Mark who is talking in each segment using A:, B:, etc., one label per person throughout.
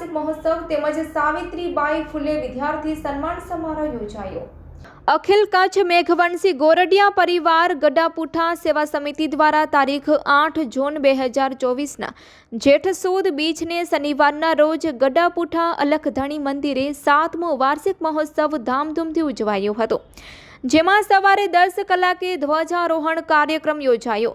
A: વાર્ષિક મહોત્સવ તેમજ સાવિત્રીબાઈ ફૂલે વિદ્યાર્થી સન્માન સમારોહ યોજાયો. અખિલ કચ્છ મેઘવંશી ગોરડિયા પરિવાર ગડાપુઠા સેવા સમિતિ દ્વારા તારીખ આઠ જૂન બે હજાર ચોવીસના જેઠ સુદ બીજને શનિવારના રોજ ગડાપુઠા અલખધણી મંદિરે સાતમો વાર્ષિક મહોત્સવ ધામધૂમથી ઉજવાયો હતો. જેમાં સવારે દસ કલાકે ધ્વજારોહણ કાર્યક્રમ યોજાયો.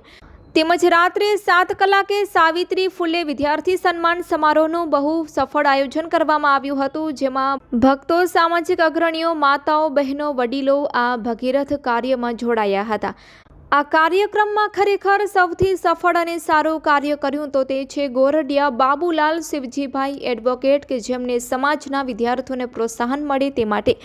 A: તેમજ રાત્રે સાત કલાકે સાવિત્રી ફૂલે વિદ્યાર્થી સન્માન સમારોહનું બહુ સફળ આયોજન કરવામાં આવ્યું હતું, જેમાં ભક્તો, સામાજિક અગ્રણીઓ, માતાઓ, બહેનો, વડીલો આ ભગીરથ કાર્યમાં જોડાયા હતા. આ કાર્યક્રમમાં ખરેખર સૌથી સફળ અને સારું કાર્ય કર્યું તો તે છે ગોરડિયા બાબુલાલ શિવજીભાઈ એડવોકેટ, કે જેમને સમાજના વિદ્યાર્થીઓને પ્રોત્સાહન મળે તે માટે.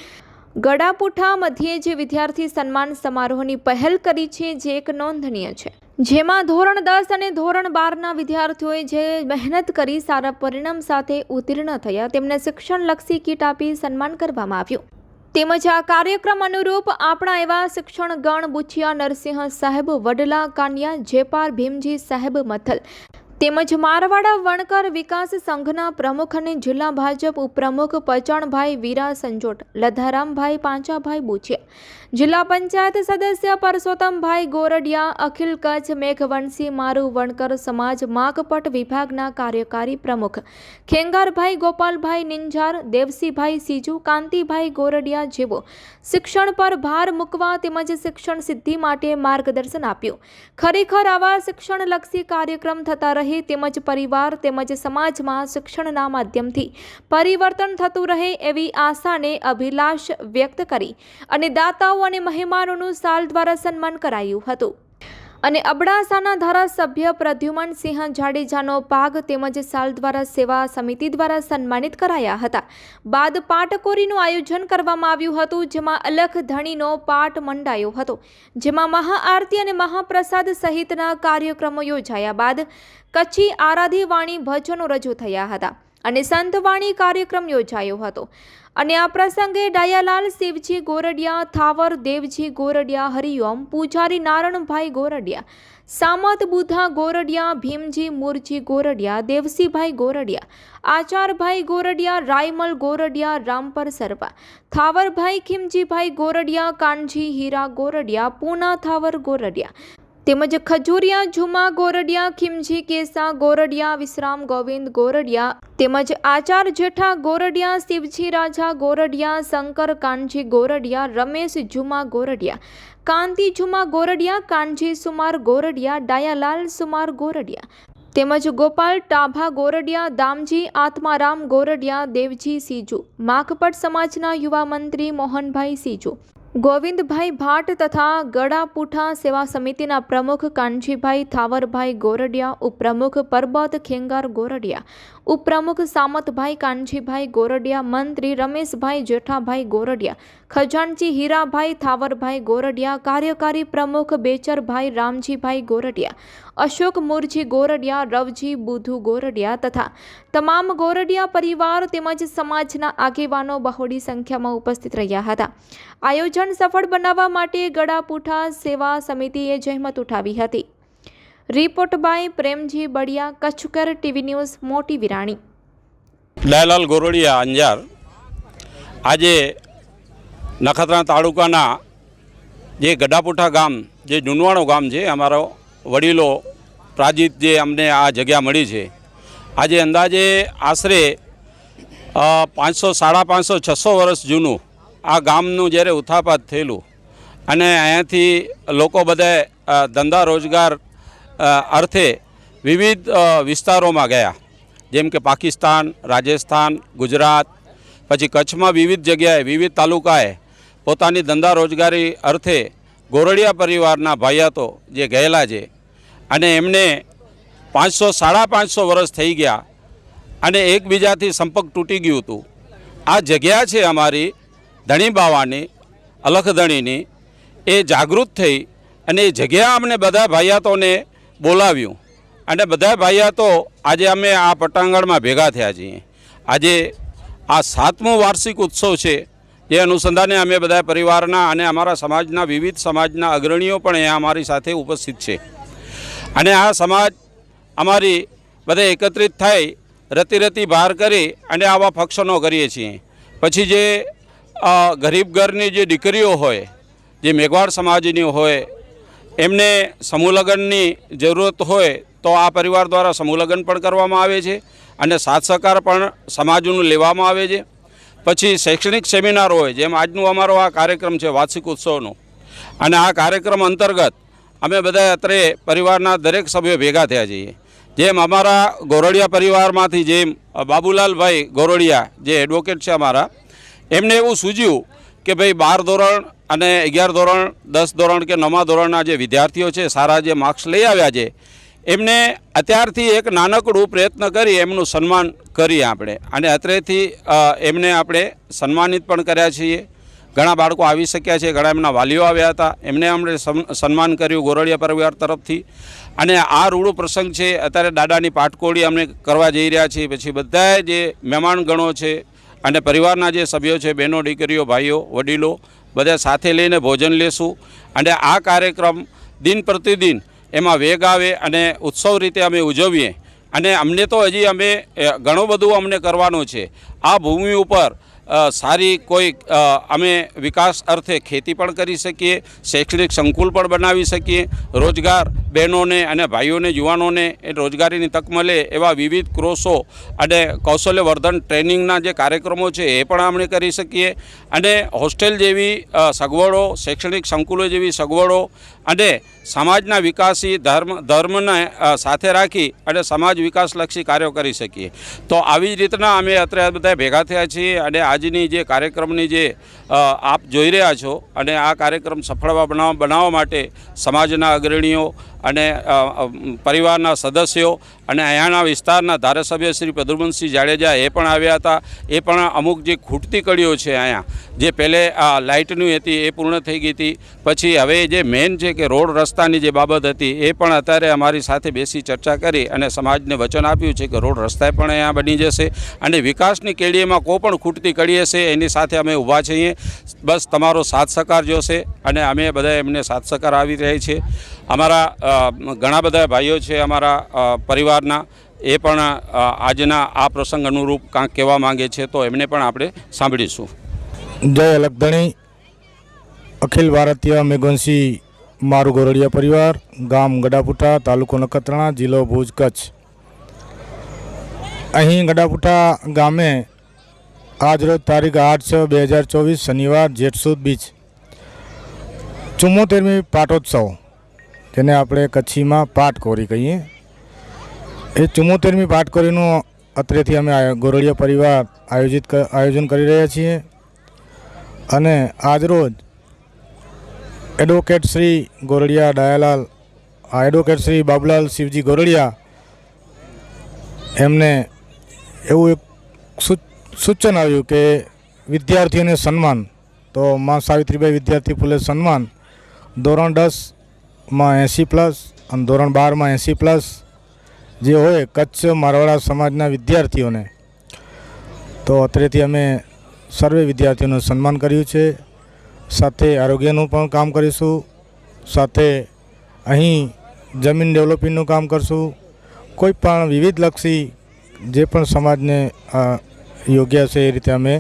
A: ગડાપુઠા મધ્યે જે વિદ્યાર્થી સન્માન સમારોહની પહેલ કરી છે, જે એક નોંધનીય છે. જેમાં ધોરણ દસ અને ધોરણ બારના વિદ્યાર્થીઓએ જે મહેનત કરી, સારા પરિણામ સાથે ઉત્તીર્ણ થયા, તેમને શિક્ષણલક્ષી કીટ આપી સન્માન કરવામાં આવ્યું. તેમજ આ કાર્યક્રમ અનુરૂપ આપણા એવા શિક્ષણ ગણ બુચિયા નરસિંહ સાહેબ, વડલા કાન્યા, જેપાર ભીમજી સાહેબ, મથલ તેમજ મારવાડા વણકર વિકાસ સંઘના પ્રમુખ અને જિલ્લા ભાજપ ઉપપ્રમુખ પચાણભાઈ વીરા સંજોટ, લધારામભાઈ પાંચાભાઈ બુચિયા, જિલ્લા પંચાયત સદસ્ય પરસોત્તમભાઈ ગોરડિયા, અખિલ કચ્છ મેઘવંશી મારુ વણકર સમાજ માગપટ વિભાગના કાર્યકારી પ્રમુખ, ખેંગારભાઈ ગોપાલભાઈ નિંજાર, દેવસીભાઈ સીજુ, કાંતિભાઈ ગોરડિયા જેવો શિક્ષણ પર ભાર મૂકવા તેમજ શિક્ષણ સિદ્ધિ માટે માર્ગદર્શન આપ્યું. ખરેખર આવા શિક્ષણલક્ષી કાર્યક્રમ થતા રહે તેમજ પરિવાર તેમજ સમાજમાં શિક્ષણના માધ્યમથી પરિવર્તન થતું રહે એવી આશાને અભિલાષ વ્યક્ત કરી અને દાતાઓ અને મહેમાનોનું સાલ દ્વારા સન્માન કરાયું હતું. અને અબડાસાના ધારાસભ્ય પ્રદ્યુમનસિંહ જાડેજાનો પાગ તેમજ સાલ દ્વારા સેવા સમિતિ દ્વારા સન્માનિત કરાયા હતા. બાદ પાટકોરીનું આયોજન કરવામાં આવ્યું હતું, જેમાં અલખ ધણીનો પાઠ મંડાયો હતો. જેમાં મહાઆરતી અને મહાપ્રસાદ સહિતના કાર્યક્રમો યોજાયા બાદ કચ્છી આરાધી ભજનો રજૂ થયા હતા. અને સંતવાણી કાર્યક્રમ યોજાયો હતો. અને આ પ્રસંગે ડાયાલાલ, શિવજી ગોરડિયા, થાવર, દેવજી ગોરડિયા, હરિઓમ, પૂજારી નારણભાઈ ગોરડિયા, સામત બુધા ગોરડિયા, ભીમજી મુરજી ગોરડિયા, દેવસીભાઈ ગોરડિયા, આચારભાઈ ગોરડિયા, રાયમલ ગોરડિયા, રામપર સરવા, થાવરભાઈ ખીમજીભાઈ ગોરડિયા, કાનજી હીરા ગોરડિયા, પૂના થાવર ગોરડિયા તેમજ ખજૂરિયા ઝુમા ગોરડિયા, ખીમજી, કેસા, ગોરડિયા, વિશ્રામ, ગોવિંદ, ગોરડિયા તેમજ આચાર જેઠા, ગોરડિયા, શિવજી, રાજા, ગોરડિયા, શંકર, કાનજી, ગોરડિયા, રમેશ ઝુમા ગોરડિયા, કાંતિ ઝુમા ગોરડિયા, કાનજી, સુમાર, ગોરડિયા, ડાયાલાલ, સુમાર, ગોરડિયા તેમજ ગોપાલ, ટાભા, ગોરડિયા, દામજી, આત્મારામ, ગોરડિયા, દેવજી, સીજુ, માખપટ સમાજના યુવા મંત્રી મોહનભાઈ સીજુ ગોવિંદભાઈ ભાટ તથા ગડાપુઠા સેવા સમિતિના પ્રમુખ કાનજીભાઈ થાવરભાઈ ગોરડિયા ઉપપ્રમુખ પરબત ખેંગાર ગોરડિયા ઉપપ્રમુખ સામતભાઈ કાનજીભાઈ ગોરડિયા, મંત્રી રમેશભાઈ જેઠાભાઈ ગોરડિયા, ખજાનચી હીરાભાઈ થાવરભાઈ ગોરડિયા, કાર્યકારી પ્રમુખ બેચરભાઈ રામજીભાઈ ગોરડિયા, અશોક મુરજી ગોરડિયા, રવજી બુધુ ગોરડિયા તથા તમામ ગોરડિયા પરિવાર તેમજ સમાજના આગેવાનો બહોળી સંખ્યામાં ઉપસ્થિત રહ્યા હતા. આયોજન સફળ બનાવવા માટે ગળાપૂઠા સેવા સમિતિએ જહેમત ઉઠાવી હતી. રિપોર્ટ બાય પ્રેમજી બળિયા કચ્છકર ટીવી ન્યૂઝ, મોટી વિરાણી.
B: દયાલાલ ગોરડિયા અંજાર, આજે નખત્રા તાલુકાના જે ગઢાપુઠા ગામ, જે જુનવાણો ગામ છે, અમારો વડીલો પ્રાજીત જે અમને આ જગ્યા મળી છે. આજે અંદાજે આશરે પાંચસો, સાડા પાંચસો, છસો વર્ષ જૂનું આ ગામનું જ્યારે ઉથાપાત થયેલું અને અહીંયાથી લોકો બધા ધંધા રોજગાર અર્થે વિવિધ વિસ્તારોમાં ગયા. જેમ કે પાકિસ્તાન, રાજસ્થાન, ગુજરાત, પછી કચ્છમાં વિવિધ જગ્યાએ, વિવિધ તાલુકાએ પોતાની ધંધા રોજગારી અર્થે ગોરડિયા પરિવારના ભાઈયાતો જે ગયેલા છે અને એમને પાંચસો, સાડા પાંચસો વર્ષ થઈ ગયા અને એકબીજાથી સંપર્ક તૂટી ગયું હતું. આ જગ્યા છે અમારી ધણી બાવાની અલખધણીની એ જાગૃત થઈ અને એ જગ્યા અમને બધા ભાઈયાતોને બોલાવ્યું. અને બધા ભાઈયાતો આજે અમે આ પટાંગણમાં ભેગા થયા છીએ. આજે આ સાતમો વાર્ષિક ઉત્સવ છે જે અનુસંધાને અમે બધા પરિવારના અને અમારા સમાજના વિવિધ સમાજના અગ્રણીઓ પણ અહીંયા અમારી સાથે ઉપસ્થિત છે. અને આ સમાજ અમારી બધા એકત્રિત થાય રતી રતી બહાર કરી અને આવા ફંક્શનો કરીએ છીએ. પછી જે ગરીબ ઘરની જે દીકરીઓ હોય, જે મેઘવાડ સમાજની હોય એમને સમૂહ લગ્નની જરૂરત હોય તો આ પરિવાર દ્વારા સમૂહ પણ કરવામાં આવે છે અને સાથ સહકાર પણ સમાજનું લેવામાં આવે છે. પછી શૈક્ષણિક સેમિનાર હોય, જેમ આજનું અમારો આ કાર્યક્રમ છે, વાર્ષિક ઉત્સવનો. અને આ કાર્યક્રમ અંતર્ગત અમે બધા અત્રે પરિવારના દરેક સભ્યો ભેગા થયા છીએ. જેમ અમારા ગોરડિયા પરિવારમાંથી જેમ બાબુલાલભાઈ ગોરડિયા, જે એડવોકેટ છે અમારા, એમને એવું સૂઝ્યું કે ભાઈ બાર ધોરણ અને અગિયાર ધોરણ, દસ ધોરણ કે નવમા ધોરણના જે વિદ્યાર્થીઓ છે, સારા જે માર્ક્સ લઈ આવ્યા છે, એમને અત્યારથી એક નાનકડું પ્રયત્ન કરી એમનું સન્માન કરીએ આપણે. અને અત્રેથી એમને આપણે સન્માનિત પણ કર્યા છીએ. ઘણા બાળકો આવી શક્યા છે, ઘણા એમના વાલીઓ આવ્યા હતા. એમને અમને સન્માન કર્યું ગોરડિયા પરિવાર તરફથી. અને આ રૂડો પ્રસંગ છે, અત્યારે દાદાની પાટકોડી અમે કરવા જઈ રહ્યા છીએ. પછી બધાએ જે મહેમાનગણો છે અને પરિવારના જે સભ્યો છે, બહેનો, દીકરીઓ, ભાઈઓ, વડીલો, બધા સાથે લઈને ભોજન લેશું. અને આ કાર્યક્રમ દિન પ્રતિદિન એમાં વેગ આવે અને ઉત્સવ રીતે અમે ઉજવીએ. અને અમને તો હજી અમે ઘણું બધું અમને કરવાનું છે. આ ભૂમિ ઉપર સારી કોઈ અમે વિકાસ અર્થે ખેતી પણ કરી શકીએ, શૈક્ષણિક સંકુલ પણ બનાવી શકીએ, રોજગાર બહેનોને અને ભાઈઓને, યુવાનોને એ રોજગારીની તક મળે એવા વિવિધ ક્રોસો અને કૌશલ્યવર્ધન ટ્રેનિંગના જે કાર્યક્રમો છે એ પણ આપણે કરી શકીએ. અને હોસ્ટેલ જેવી સગવડો, શૈક્ષણિક સંકુલો જેવી સગવડો અને સમાજના વિકાસી ધર્મ, ધર્મને સાથે રાખી અને સમાજ વિકાસલક્ષી કાર્યો કરી શકીએ. તો આવી જ રીતના અમે અત્યારે બધા ભેગા થયા છીએ અને આજની જે કાર્યક્રમની જે આપ જોઈ રહ્યા છો અને આ કાર્યક્રમ સફળ બનાવવા માટે સમાજના અગ્રણીઓ અને પરિવારના સદસ્યો અને અહીંયાના વિસ્તારના ધારાસભ્ય શ્રી પ્રદ્યુમનસિંહ જાડેજા એ પણ આવ્યા હતા. એ પણ અમુક જે ખૂટતી કડીઓ છે અહીંયા, જે પહેલે આ લાઇટની હતી એ પૂર્ણ થઈ ગઈ હતી. પછી હવે જે મેઇન છે કે રોડ રસ્તાની જે બાબત હતી એ પણ અત્યારે અમારી સાથે બેસી ચર્ચા કરી અને સમાજને વચન આપ્યું છે કે રોડ રસ્તા પણ અહીંયા બની જશે. અને વિકાસની કેડીએમાં કોઈ પણ ખૂટતી કડી હશે એની સાથે અમે ઊભા છીએ. બસ તમારો સાથ સહકાર જોશે અને અમે બધા એમને સાથ સહકાર આવી રહી છે. અમારા ઘણા બધા ભાઈઓ છે અમારા પરિવારના, એ પણ આજના આ પ્રસંગ અનુરૂપ કાંઈક કહેવા માંગે છે તો એમને પણ આપણે સાંભળીશું.
C: જય અલગધણી, અખિલ ભારતીય મેઘવંશી મારું ગોરડિયા પરિવાર, ગામ ગડાપુટા તાલુકો નખત્રાણા, જિલ્લો ભુજ કચ્છ. અહીં ગડાપુટા ગામે આજરોજ તારીખ આઠ છ બે હજાર ચોવીસ શનિવાર જેઠસુદ બીચ ચુમ્મોતેરમી પાટોત્સવ. જેને આપણે કચ્છીમાં પાટકોરી કહીએ. એ ચુમ્મોતેરમી પાટકોરીનું અત્રેથી અમે ગોરડિયા પરિવાર આયોજિત આયોજન કરી રહ્યા છીએ. અને આજરોજ એડવોકેટ શ્રી ગોરડિયા ડાયાલાલ એડવોકેટ શ્રી બાબુલાલ શિવજી ગોરડિયા એમને એવું એક સૂચન આવ્યું કે વિદ્યાર્થીઓને સન્માન, તો મા સાવિત્રીબાઈ વિદ્યાર્થી ફૂલે સન્માન, ધોરણ દસમાં એંસી પ્લસ અને ધોરણ બારમાં એંસી પ્લસ જે હોય કચ્છ મારવાડા સમાજના વિદ્યાર્થીઓને. તો અત્રેથી અમે સર્વે વિદ્યાર્થીઓનું સન્માન કર્યું છે. સાથે આરોગ્યનું પણ કામ કરીશું. સાથે અહીં જમીન ડેવલપિંગનું કામ કરશું. કોઈ પણ વિવિધલક્ષી જે પણ સમાજને યોગ્ય છે એ રીતે અમે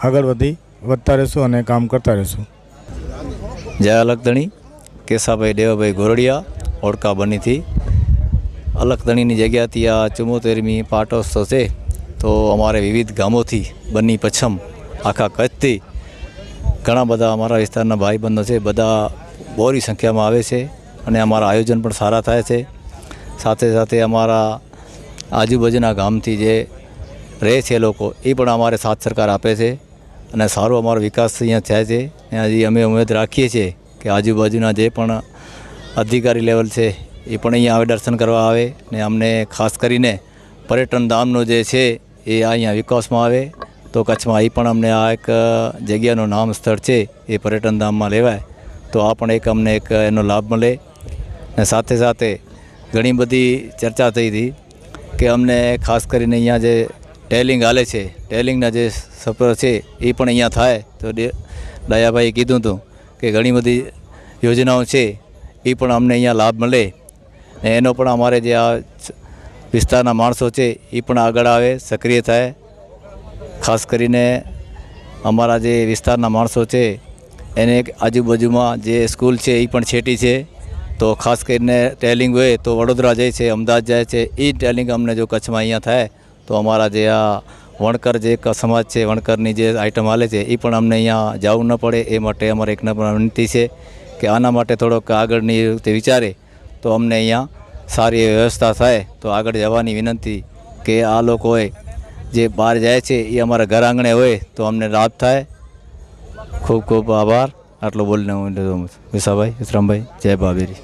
C: આગળ વધી, વધતા રહીશું અને કામ કરતા રહીશું.
D: જય અલગધણી કેશાભાઈ દેવાભાઈ ગોરડિયા ઓળકા બનીથી. અલગધણીની જગ્યાથી આ ચુમ્મોતેરમી પાટોત્સવ છે. તો અમારે વિવિધ ગામોથી બની પછમ આખા કચ્છથી ઘણા બધા અમારા વિસ્તારના ભાઈબંધો છે, બધા બોરી સંખ્યામાં આવે છે અને અમારા આયોજન પણ સારા થાય છે. સાથે સાથે અમારા આજુબાજુના ગામથી જે રહે છે લોકો, એ પણ અમારે સાથ સરકાર આપે છે અને સારો અમારો વિકાસ અહીંયા થાય છે. ત્યાં હજી અમે ઉમેદ રાખીએ છીએ કે આજુબાજુના જે પણ અધિકારી લેવલ છે, એ પણ અહીંયા આવે, દર્શન કરવા આવે ને અમને ખાસ કરીને પર્યટન ધામનો જે છે, એ અહીંયા વિકાસમાં આવે. તો કચ્છમાં એ પણ અમને આ એક જગ્યાનું નામ સ્થળ છે, એ પર્યટન ધામમાં લેવાય. તો આ પણ એક અમને એક એનો લાભ મળે. ને સાથે સાથે ઘણી બધી ચર્ચા થઈ હતી કે અમને ખાસ કરીને અહીંયા જે ટેલિંગ હાલે છે, ટેલિંગના જે સફર છે, એ પણ અહીંયા થાય. તો ડે દયાભાઈએ કીધું હતું. કે ઘણી બધી યોજનાઓ છે, એ પણ અમને અહીંયા લાભ મળે. ને એનો પણ અમારે જે આ વિસ્તારના માણસો છે, એ પણ આગળ આવે, સક્રિય થાય. ખાસ કરીને અમારા જે વિસ્તારના માણસો છે, એને આજુબાજુમાં જે સ્કૂલ છે, એ પણ છેટી છે. તો ખાસ કરીને ટેલિંગ હોય તો વડોદરા જાય છે, અમદાવાદ જાય છે, એ ટેલિંગ અમને જો કચ્છમાં અહીંયા થાય, તો અમારા જે આ વણકર જે એક સમાજ છે, વણકરની જે આઇટમ હાલે છે એ પણ અમને અહીંયા જવું ન પડે. એ માટે અમારે એક વિનંતી છે કે આના માટે થોડોક આગળની રીતે વિચારે તો અમને અહીંયા સારી વ્યવસ્થા થાય. તો આગળ જવાની વિનંતી કે આ લોકોએ જે બહાર જાય છે એ અમારા ઘર આંગણે હોય તો અમને લાભ થાય. ખૂબ ખૂબ આભાર. આટલો બોલીને હું વિશાભાઈ વિશ્રામભાઈ જય બાબેરી